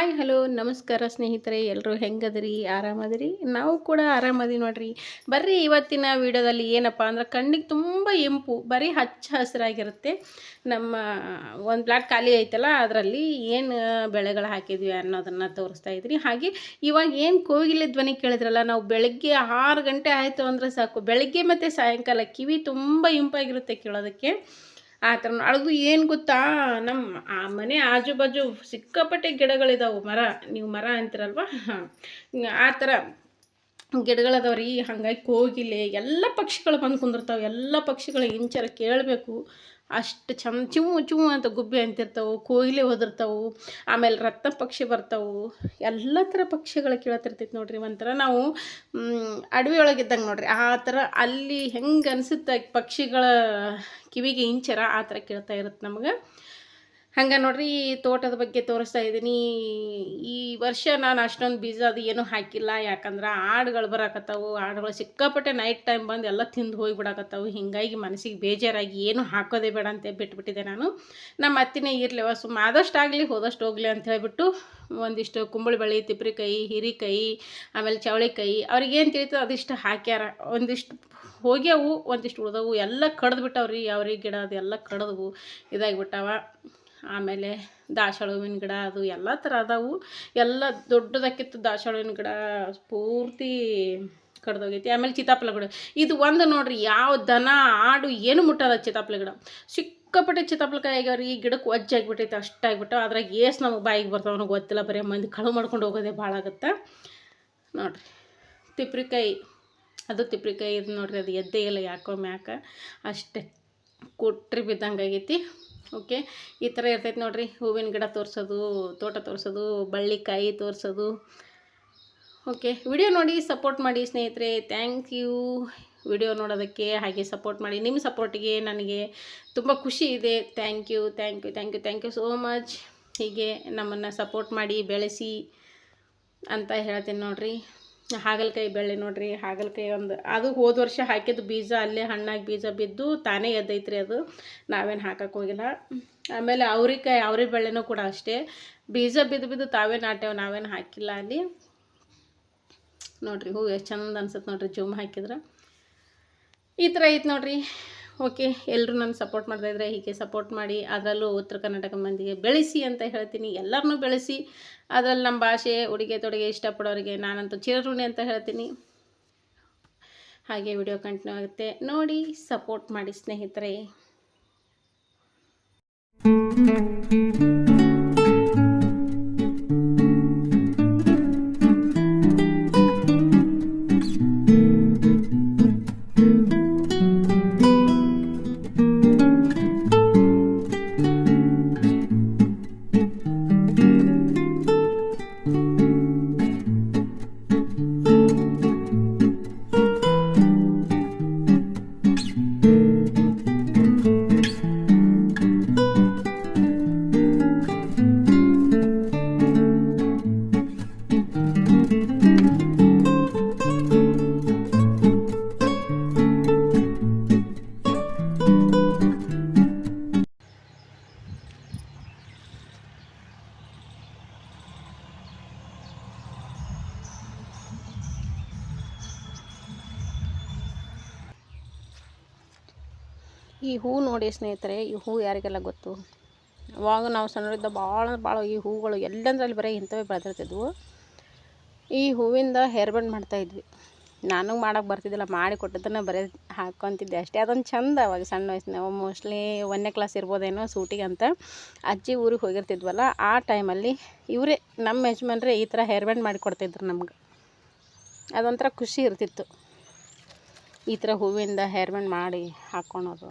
Hi hello ನಮಸ್ಕಾರ ಸ್ನೇಹಿತರೆ ಎಲ್ಲರೂ ಹೆಂಗದ್ರಿ? ಆರಾಮದ್ರಿ? ನಾವು ಕೂಡ ಆರಾಮದಿ ನೋಡ್ರಿ. ಬರ್ರಿ ಇವತ್ತಿನ ವಿಡಿಯೋದಲ್ಲಿ ಏನಪ್ಪ ಅಂದ್ರೆ ಕಣ್ಣಿಗೆ ತುಂಬ ಇಂಪು, ಬರೀ ಹಚ್ಚ ಹಸಿರಾಗಿರುತ್ತೆ. ನಮ್ಮ ಒಂದು ಪ್ಲಾಟ್ ಖಾಲಿ ಐತಲ್ಲ, ಅದರಲ್ಲಿ ಏನು ಬೆಳೆಗಳು ಹಾಕಿದ್ವಿ ಅನ್ನೋದನ್ನು ತೋರಿಸ್ತಾ ಇದ್ರಿ. ಹಾಗೆ ಇವಾಗ ಏನು ಕೋಗಿಲೆ ಧ್ವನಿ ಕೇಳಿದ್ರಲ್ಲ, ನಾವು ಬೆಳಗ್ಗೆ ಆರು ಗಂಟೆ ಆಯಿತು ಅಂದರೆ ಸಾಕು. ಬೆಳಗ್ಗೆ ಮತ್ತು ಸಾಯಂಕಾಲ ಕಿವಿ ತುಂಬ ಇಂಪಾಗಿರುತ್ತೆ ಕೇಳೋದಕ್ಕೆ. ಆ ಥರ ಅದು ಏನು ಗೊತ್ತಾ? ನಮ್ಮ ಆ ಮನೆ ಆಜು ಬಾಜು ಸಿಕ್ಕಾಪಟ್ಟೆ ಗಿಡಗಳಿದಾವೆ, ಮರ. ನೀವು ಮರ ಅಂತೀರಲ್ವ? ಹಾಂ. ಆ ಥರ ಗಿಡಗಳದಾವ ರೀ ಹಂಗಾಗಿ ಕೋಗಿಲೆ, ಎಲ್ಲ ಪಕ್ಷಿಗಳು ಬಂದು ಕುಂದಿರ್ತಾವೆ. ಎಲ್ಲ ಪಕ್ಷಿಗಳು ಇಂಚರ ಕೇಳಬೇಕು. ಅಷ್ಟು ಚಂದ ಚಿವು ಚಿಮ್ಮು ಅಂತ ಗುಬ್ಬಿ ಅಂತಿರ್ತಾವೆ ಕೋಗಿಲೆ ಹೋದಿರ್ತವೆ ಆಮೇಲೆ ರತ್ನ ಪಕ್ಷಿ ಬರ್ತಾವೆ. ಎಲ್ಲ ಥರ ಪಕ್ಷಿಗಳು ಕೇಳತಿರ್ತೈತೆ ನೋಡ್ರಿ ಒಂಥರ ನಾವು ಅಡವಿ ಒಳಗಿದ್ದಂಗೆ ನೋಡ್ರಿ. ಆ ಥರ ಅಲ್ಲಿ ಹೆಂಗೆ ಅನಿಸುತ್ತೆ ಪಕ್ಷಿಗಳ ಕಿವಿಗೆ ಇಂಚರ ಆ ಥರ ಕೇಳ್ತಾ ಇರುತ್ತೆ ನಮಗೆ. ಹಂಗೆ ನೋಡ್ರಿ ಈ ತೋಟದ ಬಗ್ಗೆ ತೋರಿಸ್ತಾ ಇದ್ದೀನಿ. ಈ ವರ್ಷ ನಾನು ಅಷ್ಟೊಂದು ಬೀಜ ಅದು ಏನೂ ಹಾಕಿಲ್ಲ. ಯಾಕಂದ್ರೆ ಆಡುಗಳು ಬರಕತ್ತವು. ಆಡುಗಳು ಸಿಕ್ಕಾಪಟ್ಟೆ ನೈಟ್ ಟೈಮ್ ಬಂದು ಎಲ್ಲ ತಿಂದು ಹೋಗಿಬಿಡಕತ್ತವು. ಹಿಂಗಾಗಿ ಮನಸ್ಸಿಗೆ ಬೇಜಾರಾಗಿ ಏನು ಹಾಕೋದೇ ಬೇಡ ಅಂತ ಬಿಟ್ಬಿಟ್ಟಿದ್ದೆ ನಾನು. ನಮ್ಮ ಅತ್ತಿನೇ ಇರಲಿವ ಸುಮ್ಮ ಆದಷ್ಟು ಆಗಲಿ, ಹೋದಷ್ಟು ಹೋಗಲಿ ಅಂತ ಹೇಳಿಬಿಟ್ಟು ಒಂದಿಷ್ಟು ಕುಂಬಳಿ ಬಳ್ಳಿ ತಿಪ್ರಿಕಾಯಿ ಹಿರಿಕಾಯಿ ಆಮೇಲೆ ಚವಳಿಕಾಯಿ ಅವ್ರಿಗೇನು ಏನು ತಿಳಿತದೆ ಅದಿಷ್ಟು ಹಾಕ್ಯಾರ. ಒಂದಿಷ್ಟು ಹೋಗ್ಯಾವು, ಒಂದಿಷ್ಟು ಉಳ್ದವು, ಎಲ್ಲ ಕಡ್ದು ಬಿಟ್ಟವ್ರಿ. ಅವ್ರಿಗೆ ಗಿಡ ಅದೆಲ್ಲ ಕಡ್ದವು. ಇದಾಗಿಬಿಟ್ಟವ. ಆಮೇಲೆ ದಾಸವಾಳ ಹೂವಿನ ಗಿಡ ಅದು ಎಲ್ಲ ಥರ ಅದಾವು. ಎಲ್ಲ ದೊಡ್ಡದಕ್ಕಿತ್ತು ದಾಸವಾಳ ಹೂವಿನ ಗಿಡ ಪೂರ್ತಿ ಕಡ್ದೋಗೈತಿ. ಆಮೇಲೆ ಚಿತಾಪಲ ಗಿಡ. ಇದು ಒಂದು ನೋಡ್ರಿ ಯಾವ ದನ ಆಡು ಏನು ಮುಟ್ಟದ ಚಿತಾಪಲ ಗಿಡ. ಸಿಕ್ಕಾಪಟ್ಟೆ ಚಿತಾಪಲಕಾಯಿ ಆಗ್ಯಾವ್ರಿ ಈ ಗಿಡಕ್ಕೆ ಒಜ್ಜೆ ಆಗಿಬಿಟ್ಟೈತೆ ಅಷ್ಟಾಗ್ಬಿಟ್ಟು ಅದ್ರಾಗ ಏಸ್ ನಮಗೆ ಬಾಯಿಗೆ ಬರ್ತಾವ ಗೊತ್ತಿಲ್ಲ. ಬರೀ ಮಂದಿ ಕಳು ಮಾಡ್ಕೊಂಡು ಹೋಗೋದೇ ಭಾಳ ಆಗುತ್ತೆ. ನೋಡ್ರಿ. ತಿಪ್ರಿಕಾಯಿ. ಅದು ತಿಪ್ರಿಕಾಯಿ ಇದು ನೋಡ್ರಿ, ಅದು ಎದ್ದೇ ಇಲ್ಲ ಯಾಕೋ ಮ್ಯಾಕ. ಅಷ್ಟೇ. ಕೊಟ್ರಿ ಬಿದ್ದಂಗೆ ಆಗೈತಿ ಓಕೆ? ಈ ಥರ ಇರ್ತೈತೆ ನೋಡಿರಿ. ಹೂವಿನ ಗಿಡ ತೋರಿಸೋದು, ತೋಟ ತೋರಿಸೋದು, ಬಳ್ಳಿಕಾಯಿ ತೋರಿಸೋದು. ಓಕೆ? ವಿಡಿಯೋ ನೋಡಿ ಸಪೋರ್ಟ್ ಮಾಡಿ ಸ್ನೇಹಿತರೆ. ಥ್ಯಾಂಕ್ ಯು ವಿಡಿಯೋ ನೋಡೋದಕ್ಕೆ ಹಾಗೆ ಸಪೋರ್ಟ್ ಮಾಡಿ. ನಿಮ್ಮ ಸಪೋರ್ಟಿಗೆ ನನಗೆ ತುಂಬ ಖುಷಿ ಇದೆ. Thank you thank you thank you thank you so much ಹೀಗೆ ನಮ್ಮನ್ನು ಸಪೋರ್ಟ್ ಮಾಡಿ ಬೆಳೆಸಿ ಅಂತ ಹೇಳ್ತೀನಿ ನೋಡಿರಿ. ಹಾಗಲಕಾಯಿ ಬೆಳೆ ನೋಡ್ರಿ, ಹಾಗಲಕಾಯಿ ಒಂದು, ಅದು ಹೋದ ವರ್ಷ ಹಾಕಿದ್ದು ಬೀಜ, ಅಲ್ಲೇ ಹಣ್ಣಾಗಿ ಬೀಜ ಬಿದ್ದು ತಾನೇ ಎದ್ದೈತ್ರಿ ಅದು. ನಾವೇನು ಹಾಕಕ್ಕೆ ಹೋಗಿಲ್ಲ. ಆಮೇಲೆ ಅವ್ರಿಕಾಯಿ, ಅವ್ರಿ ಬೆಳೆನೂ ಕೂಡ ಅಷ್ಟೇ. ಬೀಜ ಬಿದ್ದು ಬಿದ್ದು ತಾವೇ ನಾಟ್ಯಾವ, ನಾವೇನು ಹಾಕಿಲ್ಲ ಅಲ್ಲಿ. ನೋಡ್ರಿ ಹೂ, ಎಷ್ಟು ಚಂದ ಅನ್ಸುತ್ತೆ ನೋಡ್ರಿ ಜೂಮ್ ಹಾಕಿದ್ರೆ. ಈ ಥರ ಐತೆ ನೋಡ್ರಿ. ಓಕೆ ಎಲ್ಲರೂ ನನ್ನ ಸಪೋರ್ಟ್ ಮಾಡ್ತಾಯಿದ್ರೆ ಹೀಗೆ ಸಪೋರ್ಟ್ ಮಾಡಿ, ಅದರಲ್ಲೂ ಉತ್ತರ ಕರ್ನಾಟಕ ಮಂದಿಗೆ ಬೆಳೆಸಿ ಅಂತ ಹೇಳ್ತೀನಿ. ಎಲ್ಲರನ್ನೂ ಬೆಳೆಸಿ, ಅದರಲ್ಲಿ ನಮ್ಮ ಭಾಷೆ, ಉಡುಗೆ ತೊಡುಗೆ ಇಷ್ಟಪಡೋರಿಗೆ ನಾನಂತೂ ಚಿರಋಣಿ ಅಂತ ಹೇಳ್ತೀನಿ. ಹಾಗೆ ವಿಡಿಯೋ ಕಂಟಿನ್ಯೂ ಆಗುತ್ತೆ. ನೋಡಿ ಸಪೋರ್ಟ್ ಮಾಡಿ ಸ್ನೇಹಿತರೆ. ಈ ಹೂ ನೋಡಿ ಸ್ನೇಹಿತರೆ, ಈ ಹೂ ಯಾರಿಗೆಲ್ಲ ಗೊತ್ತು? ಅವಾಗ ನಾವು ಸಣ್ಣರಿದ್ದ ಭಾಳ ಭಾಳ ಈ ಹೂಗಳು ಎಲ್ಲಂದ್ರಲ್ಲಿ ಬರೀ ಇಂಥವೇ ಬೆಳೆದಿರ್ತಿದ್ವು. ಈ ಹೂವಿಂದ ಹೇರ್ ಮಾಡ್ತಾಯಿದ್ವಿ ನಾನು ಮಾಡೋಕೆ ಬರ್ತಿದ್ದಿಲ್ಲ, ಮಾಡಿ ಕೊಟ್ಟಿದ್ದನ್ನು ಬರೀ ಹಾಕ್ಕೊತಿದ್ದೆ ಅಷ್ಟೇ. ಅದೊಂದು ಚಂದ ಅವಾಗ ಸಣ್ಣ ವಯಸ್ಸಿನ ಮೋಸ್ಟ್ಲಿ ಒಂದನೇ ಕ್ಲಾಸ್ ಇರ್ಬೋದೇನೋ ಸೂಟಿಗೆ ಅಂತ ಅಜ್ಜಿ ಊರಿಗೆ ಹೋಗಿರ್ತಿದ್ವಲ್ಲ, ಆ ಟೈಮಲ್ಲಿ ಇವರೇ ನಮ್ಮ ಯಜಮಾನ್ರೆ ಈ ಥರ ಹೇರ್ ಬ್ಯಾಂಡ್ ಮಾಡಿಕೊಡ್ತಿದ್ರು ನಮ್ಗೆ. ಅದೊಂಥರ ಖುಷಿ ಇರ್ತಿತ್ತು. ಈ ಥರ ಹೂವಿಂದ ಹೇರ್ ಬ್ಯಾಂಡ್ ಮಾಡಿ ಹಾಕ್ಕೊಳೋದು.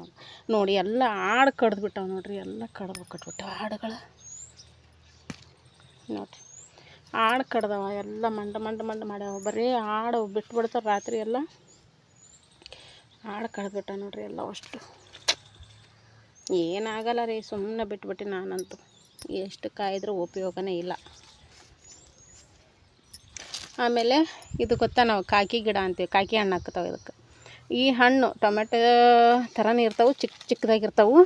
ನೋಡಿ, ಎಲ್ಲ ಆಡು ಕಡ್ದು ನೋಡಿರಿ, ಎಲ್ಲ ಕಡ್ದು ಕಟ್ಬಿಟ್ಟವೆ ಹಾಡುಗಳು. ನೋಡಿರಿ, ಆಡು ಕಡ್ದವ, ಎಲ್ಲ ಮಂಡ ಮಂಡ ಮಂಡ ಮಾಡ್ಯಾವ. ಬರೀ ಆಡು ಬಿಟ್ಬಿಡ್ತಾರೆ ರಾತ್ರಿ ಎಲ್ಲ. ಆಡು ಕಡ್ದುಬಿಟ್ಟ ನೋಡಿರಿ ಎಲ್ಲ ಅಷ್ಟು. ಏನಾಗಲ್ಲ ರೀ ಸುಮ್ಮನೆ ಬಿಟ್ಬಿಟ್ಟು ನಾನಂತೂ. ಎಷ್ಟು ಕಾಯಿದ್ರೂ ಉಪಯೋಗನೇ ಇಲ್ಲ. ಆಮೇಲೆ ಇದು ಗೊತ್ತಾ ನಾವು ಕಾಕಿ ಗಿಡ ಅಂತೀವಿ, ಕಾಕಿ ಹಣ್ಣು ಹಾಕ್ತಾವೆ ಇದಕ್ಕೆ. ಈ ಹಣ್ಣು ಟೊಮೆಟೊ ಥರನೇ ಇರ್ತವೆ ಚಿಕ್ಕ ಚಿಕ್ಕದಾಗಿರ್ತವೆ.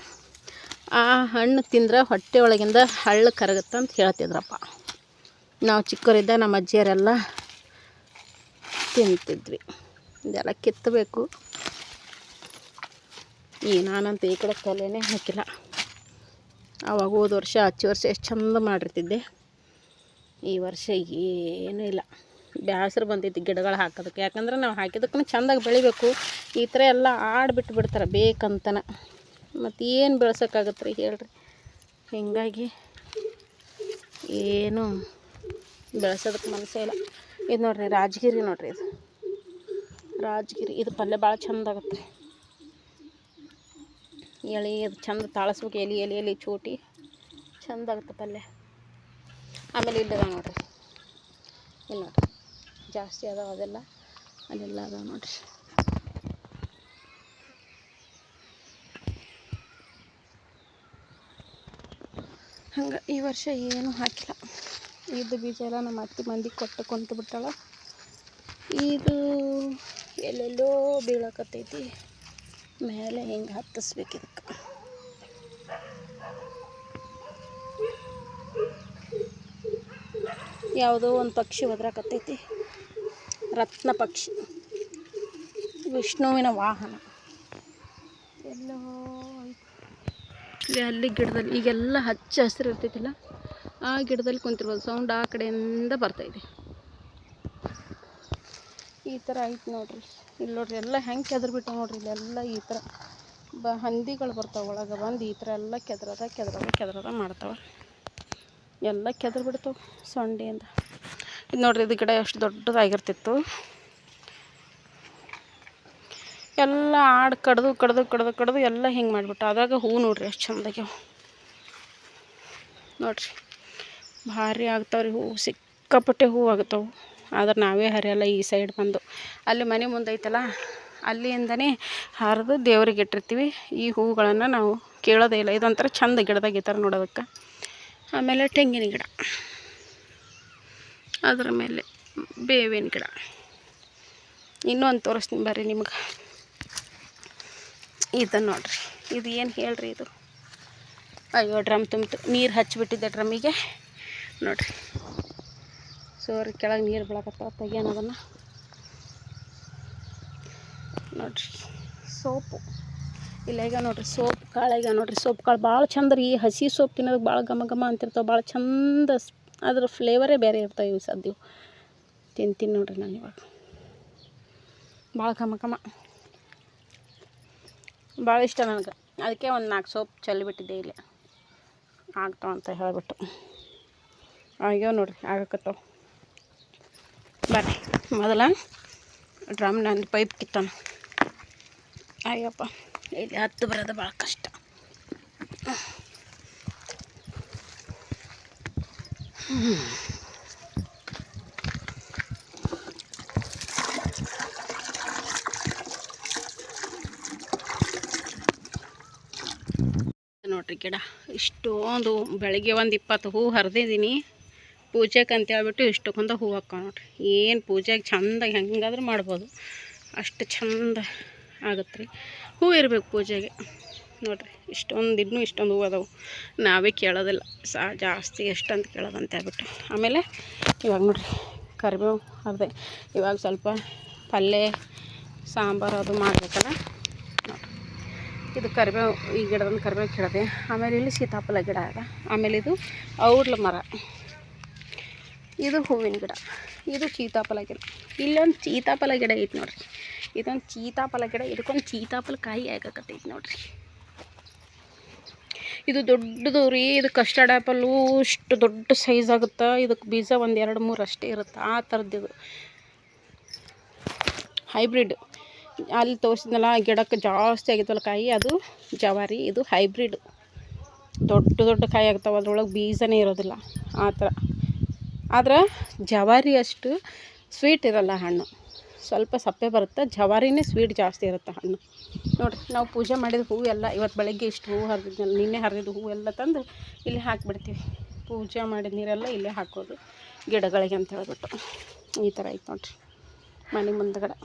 ಆ ಹಣ್ಣು ತಿಂದ್ರೆ ಹೊಟ್ಟೆ ಒಳಗಿಂದ ಹಳ್ಳು ಕರಗುತ್ತೆ ಅಂತ ಹೇಳ್ತಿದ್ರಪ್ಪ. ನಾವು ಚಿಕ್ಕವರಿದ್ದ ನಮ್ಮ ಅಜ್ಜಿಯರೆಲ್ಲ ತಿಂತಿದ್ವಿ. ಇದೆಲ್ಲ ಕಿತ್ತಬೇಕು. ಈ ನಾನಂತೂ ಈ ಕಡೆ ತಲೆನೇ ಹಾಕಿಲ್ಲ. ಆವಾಗ ಹೋದ ವರ್ಷ ಹಚ್ಚಿ ವರ್ಷ ಎಷ್ಟು ಚಂದ ಮಾಡಿರ್ತಿದ್ದೆ. ಈ ವರ್ಷ ಏನೂ ಇಲ್ಲ. ಬೇಸರ ಬಂದೈತಿ ಗಿಡಗಳು ಹಾಕೋದಕ್ಕೆ. ಯಾಕಂದ್ರೆ ನಾವು ಹಾಕಿದಕ್ಕೂ ಚೆಂದಾಗಿ ಬೆಳಿಬೇಕು. ಈ ಥರ ಎಲ್ಲ ಆಡ್ಬಿಟ್ಟು ಬಿಡ್ತಾರೆ ಬೇಕಂತನ. ಮತ್ತು ಏನು ಬೆಳ್ಸೋಕ್ಕಾಗತ್ತೆ ರೀ ಹೇಳ್ರಿ. ಹೀಗಾಗಿ ಏನು ಬೆಳೆಸೋದಕ್ಕೆ ಮನಸ್ಸೇ ಇಲ್ಲ. ಇದು ನೋಡ್ರಿ, ರಾಜಗಿರಿ ನೋಡ್ರಿ ಇದು. ರಾಜಗಿರಿ, ಇದು ಪಲ್ಯ ಭಾಳ ಚಂದ ಆಗತ್ತೆ ರೀ. ಎಳೆ, ಅದು ಚಂದ ತಾಳಸ್ಬೇಕು, ಎಲೆ ಎಲೆ ಎಲೆ ಚೂಟಿ. ಚಂದ ಆಗುತ್ತೆ ಪಲ್ಯ. ಆಮೇಲೆ ಇಲ್ಲದ ನೋಡ್ರಿ. ಇಲ್ಲ ನೋಡ್ರಿ. ಜಾಸ್ತಿ ಅದಾವ ಅದೆಲ್ಲ. ಅಲ್ಲೆಲ್ಲ ಅದಾವ ನೋಡ್ರಿ. ಹಂಗೆ ಈ ವರ್ಷ ಏನೂ ಹಾಕಿಲ್ಲ. ಇದು ಬೀಜ ಎಲ್ಲ ನಮ್ಮ ಅತ್ತೆ ಮಂದಿ ಕೊಟ್ಟು ಕೊಂತು ಬಿಟ್ಟಾಳ. ಇದು ಎಲ್ಲೆಲ್ಲೋ ಬೀಳಕತ್ತೈತಿ. ಮೇಲೆ ಹಿಂಗೆ ಹತ್ತಿಸ್ಬೇಕು ಇದಕ್ಕೆ. ಯಾವುದೋ ಒಂದು ಪಕ್ಷಿ ಒದ್ರಾಕತ್ತೈತಿ. ರತ್ನ ಪಕ್ಷಿ. ವಿಷ್ಣುವಿನ ವಾಹನ. ಎಲ್ಲೋ ಅಲ್ಲಿ ಗಿಡದಲ್ಲಿ ಈಗೆಲ್ಲ ಹಚ್ಚ ಹಸಿರು ಇರ್ತೈತಿಲ್ಲ ಆ ಗಿಡದಲ್ಲಿ ಕುಂತಿರ್ಬೋದು. ಸೌಂಡ್ ಆ ಕಡೆಯಿಂದ ಬರ್ತೈತಿ ಈ ಥರ ಐತೆ ನೋಡ್ರಿ. ಇಲ್ಲಿ ನೋಡ್ರಿ ಎಲ್ಲ ಹೆಂಗೆ ಕೆದ್ರ ಬಿಟ್ಟು ನೋಡ್ರಿ ಇಲ್ಲೆಲ್ಲ ಈ ಥರ. ಬ ಹಂದಿಗಳು ಬರ್ತಾವೆ ಒಳಗೆ ಬಂದು ಈ ಥರ ಎಲ್ಲ ಕೆದ್ರದ ಕೆದ್ರದ ಕೆದ್ರದ ಮಾಡ್ತಾವೆ. ಎಲ್ಲ ಕೆದ್ರ ಬಿಡ್ತಾವೆ ಸೊಂಡೆಯಿಂದ. ಇದು ನೋಡ್ರಿ, ಇದು ಗಿಡ ಎಷ್ಟು ದೊಡ್ಡದಾಗಿರ್ತಿತ್ತು. ಎಲ್ಲ ಆಡು ಕಡ್ದು ಕಡ್ದು ಕಡ್ದು ಕಡ್ದು ಎಲ್ಲ ಹಿಂಗೆ ಮಾಡಿಬಿಟ್ಟು ಅದಾಗ ಹೂ ನೋಡ್ರಿ, ಎಷ್ಟು ಚಂದಾಗ್ಯಾವ. ನೋಡ್ರಿ, ಭಾರಿ ಆಗ್ತಾವ್ರಿ ಹೂವು ಸಿಕ್ಕಾಪಟ್ಟೆ ಹೂವು ಆಗ್ತಾವೆ ಆದ್ರೆ ನಾವೇ ಹರಿಯಲ್ಲ, ಈ ಸೈಡ್ ಬಂದು. ಅಲ್ಲಿ ಮನೆ ಮುಂದೆ ಐತಲ್ಲ ಅಲ್ಲಿಂದನೇ ಹರಿದು ದೇವ್ರಿಗೆ ಇಟ್ಟಿರ್ತೀವಿ. ಈ ಹೂಗಳನ್ನು ನಾವು ಕೇಳೋದೇ ಇಲ್ಲ. ಇದೊಂಥರ ಚಂದ ಗಿಡದಾಗ ಈ ಥರ ನೋಡೋದಕ್ಕೆ. ಆಮೇಲೆ ತೆಂಗಿನ ಗಿಡ. ಅದರ ಮೇಲೆ ಬೇವಿನ ಗಿಡ. ಇನ್ನೊಂದು ತೋರಿಸ್ತೀನಿ ಬರ್ರಿ ನಿಮ್ಗೆ. ಇದು ನೋಡ್ರಿ. ಇದು ಏನು ಹೇಳ್ರಿ ಇದು? ಅಯ್ಯೋ, ಡ್ರಮ್ ತುಂಬಿತು. ನೀರು ಹಚ್ಚಿಬಿಟ್ಟಿದ್ದೆ ಡ್ರಮ್ಮಿಗೆ. ನೋಡ್ರಿ. ಸೋರಿ, ಕೆಳಗೆ ನೀರು ಬೀಳಕತ್ತಾವ ತೆಗಿಯೋಣ ಅದನ್ನು? ನೋಡ್ರಿ. ಸೋಪು. ಇಲ್ಲ, ಈಗ ನೋಡ್ರಿ, ಸೋಪ್ ಕಾಳು, ಈಗ ನೋಡ್ರಿ, ಸೋಪ್ ಕಾಳು ಭಾಳ ಚಂದ ರೀ. ಹಸಿ ಸೋಪ್ ತಿನ್ನೋದಕ್ಕೆ ಭಾಳ ಘಮ ಘಮ ಅಂತಿರ್ತಾವೆ ಭಾಳ ಚಂದ ಅದ್ರ ಫ್ಲೇವರೇ ಬೇರೆ ಇರ್ತಾವೆ ಇವು ಸದ್ಯವು ತಿಂತೀನಿ ನೋಡ್ರಿ ನಾನು ಇವಾಗ. ಭಾಳ ಕಮ ಕಮ ಭಾಳ ಇಷ್ಟ ನನಗೆ. ಅದಕ್ಕೆ ಒಂದು ನಾಲ್ಕು ಸೋಪ್ ಚೆಲ್ಲಿಬಿಟ್ಟಿದ್ದೆ ಇಲ್ಲಿ. ಆಗ್ತಾವ ಅಂತ ಹೇಳಿಬಿಟ್ಟು. ಆಗ್ಯಾವ ನೋಡ್ರಿ, ಆಗಕತ್ತಾವ. ಬರ್ರಿ, ಮೊದಲ ಡ್ರಮ್ ನಂದು ಪೈಪ್ ಕಿತ್ತಾನ. ಅಯ್ಯಪ್ಪ ಇಲ್ಲಿ ಹತ್ತು ಬರೋದು ಭಾಳ ಕಷ್ಟ. ನೋಡ್ರಿ ಗಿಡ, ಇಷ್ಟೊಂದು ಬೆಳಗ್ಗೆ ಒಂದು ಇಪ್ಪತ್ತು ಹೂ ಹರಿದಿದ್ದೀನಿ ಪೂಜೆಗೆ ಅಂತ ಹೇಳ್ಬಿಟ್ಟು ಇಷ್ಟಕ್ಕೊಂದು ಹೂ ಹಾಕೋ ನೋಡ್ರಿ. ಏನು ಪೂಜೆಗೆ ಚಂದ ಹೆಂಗಾದ್ರೂ ಮಾಡ್ಬೋದು. ಅಷ್ಟು ಚಂದ ಆಗತ್ತೆ ರೀ ಹೂ ಇರಬೇಕು ಪೂಜೆಗೆ. ನೋಡ್ರಿ, ಇಷ್ಟೊಂದು ಇನ್ನೂ ಇಷ್ಟೊಂದು ಹೂವು ಅದಾವು. ನಾವೇ ಕೇಳೋದಿಲ್ಲ, ಸಾ ಜಾಸ್ತಿ ಎಷ್ಟಂತ ಕೇಳೋದಂತ ಹೇಳ್ಬಿಟ್ಟು. ಆಮೇಲೆ ಇವಾಗ ನೋಡಿರಿ, ಕರಿಬೇವು ಅದೇ ಇವಾಗ ಸ್ವಲ್ಪ ಪಲ್ಯ ಸಾಂಬಾರು ಅದು ಮಾಡಬೇಕಲ್ಲ. ಇದು ಕರಿಬೇವು, ಈ ಗಿಡದಿಂದ ಕರಿಬೇವು ಕೇಳಿದೆ. ಆಮೇಲೆ ಇಲ್ಲಿ ಸೀತಾಫಲ ಗಿಡ ಅದ. ಆಮೇಲೆ ಇದು ಔಡ್ಲ ಮರ. ಇದು ಹೂವಿನ ಗಿಡ. ಇದು ಸೀತಾಫಲ ಗಿಡ. ಇಲ್ಲೊಂದು ಸೀತಾಫಲ ಗಿಡ ಐತಿ ನೋಡ್ರಿ. ಇದೊಂದು ಚೀತಾಫಲ ಗಿಡ, ಇದಕ್ಕೊಂದು ಚೀತಾಫಲ ಕಾಯಿ ಆಗಕತ್ತೈತಿ ನೋಡ್ರಿ. ಇದು ದೊಡ್ಡದು ರೀ, ಇದು ಕಸ್ಟರ್ಡ್ ಆ್ಯಪಲ್ಲು ಇಷ್ಟು ದೊಡ್ಡ ಸೈಜ್ ಆಗುತ್ತೆ? ಇದಕ್ಕೆ ಬೀಜ ಒಂದು ಎರಡು ಮೂರು ಅಷ್ಟೇ ಇರುತ್ತೆ? ಆ ಥರದ್ದು ಇದು. ಹೈಬ್ರಿಡ್ ಅಲ್ಲಿ ತೋರಿಸಿದ್ನಲ್ಲ ಗಿಡಕ್ಕೆ ಜಾಸ್ತಿ ಆಗಿತ್ತಲ್ಲ ಕಾಯಿ, ಅದು ಜವಾರಿ. ಇದು ಹೈಬ್ರಿಡ್ ದೊಡ್ಡ ದೊಡ್ಡ ಕಾಯಿ ಆಗ್ತಾವೆ, ಅದ್ರೊಳಗೆ ಬೀಜನೇ ಇರೋದಿಲ್ಲ. ಆ ಥರ ಆದ್ರೆ ಜವಾರಿ ಅಷ್ಟು ಸ್ವೀಟ್ ಇರಲ್ಲ ಹಣ್ಣು. ಸ್ವಲ್ಪ ಸಪ್ಪೆ ಬರುತ್ತೆ. ಜವಾರಿನೇ ಸ್ವೀಟ್ ಜಾಸ್ತಿ ಇರುತ್ತೆ ಹಣ್ಣು. ನೋಡಿರಿ, ನಾವು ಪೂಜೆ ಮಾಡಿದ ಹೂವು ಎಲ್ಲ ಇವತ್ತು ಬೆಳಗ್ಗೆ ಇಷ್ಟು ಹೂವು ಹರಿದಿದ್ನಲ್ಲ, ನಿನ್ನೆ ಹರಿದು ಹೂವು ಎಲ್ಲ ತಂದು ಇಲ್ಲಿ ಹಾಕಿಬಿಡ್ತೀವಿ. ಪೂಜೆ ಮಾಡಿದ ನೀರೆಲ್ಲ ಇಲ್ಲೇ ಹಾಕೋದು ಗಿಡಗಳಿಗೆ ಅಂತ ಹೇಳ್ಬಿಟ್ಟು. ಈ ಥರ ಐತೆ ನೋಡಿರಿ. ಮನೆ ಮುಂದ್ಗಡೆ.